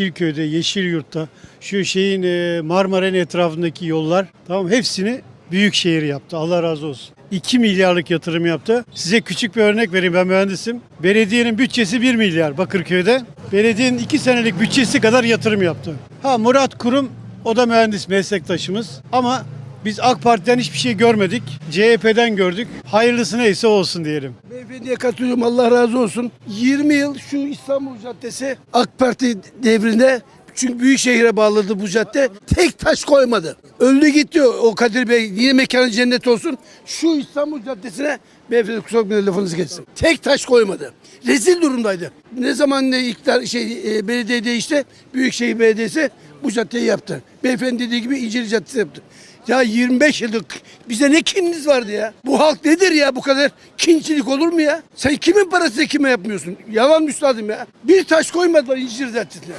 Yeşilköy'de, Yeşilyurt'ta, şu şeyin e, Marmara'nın etrafındaki yollar tamam hepsini Büyükşehir yaptı. Allah razı olsun. 2 milyarlık yatırım yaptı. Size küçük bir örnek vereyim ben mühendisim. Belediyenin bütçesi 1 milyar Bakırköy'de. Belediyenin 2 senelik bütçesi kadar yatırım yaptı. Ha Murat Kurum o da mühendis meslektaşımız ama biz AK Parti'den hiçbir şey görmedik. CHP'den gördük. Hayırlısı neyse olsun diyelim. Beyefendiye katılıyorum Allah razı olsun. 20 yıl şu İstanbul Caddesi AK Parti devrinde çünkü büyük şehire bağladı bu cadde. Tek taş koymadı. Öldü gitti o Kadir Bey. Yine mekanı cennet olsun. Şu İstanbul Caddesi'ne beyefendi kusura bakmayın lafınızı kestim. Tek taş koymadı. Rezil durumdaydı. Ne zaman ne iktidar şey e, belediye değişti. Büyükşehir Belediyesi bu caddeyi yaptı. Beyefendi dediği gibi İncirli Caddesi yaptı. Ya 25 yıllık bize ne kininiz vardı ya? Bu halk nedir ya bu kadar kinçilik olur mu ya? Sen kimin parasıyla kime yapmıyorsun? Yalan müstahdım ya. Bir taş koymadılar İncir Caddesi'ne.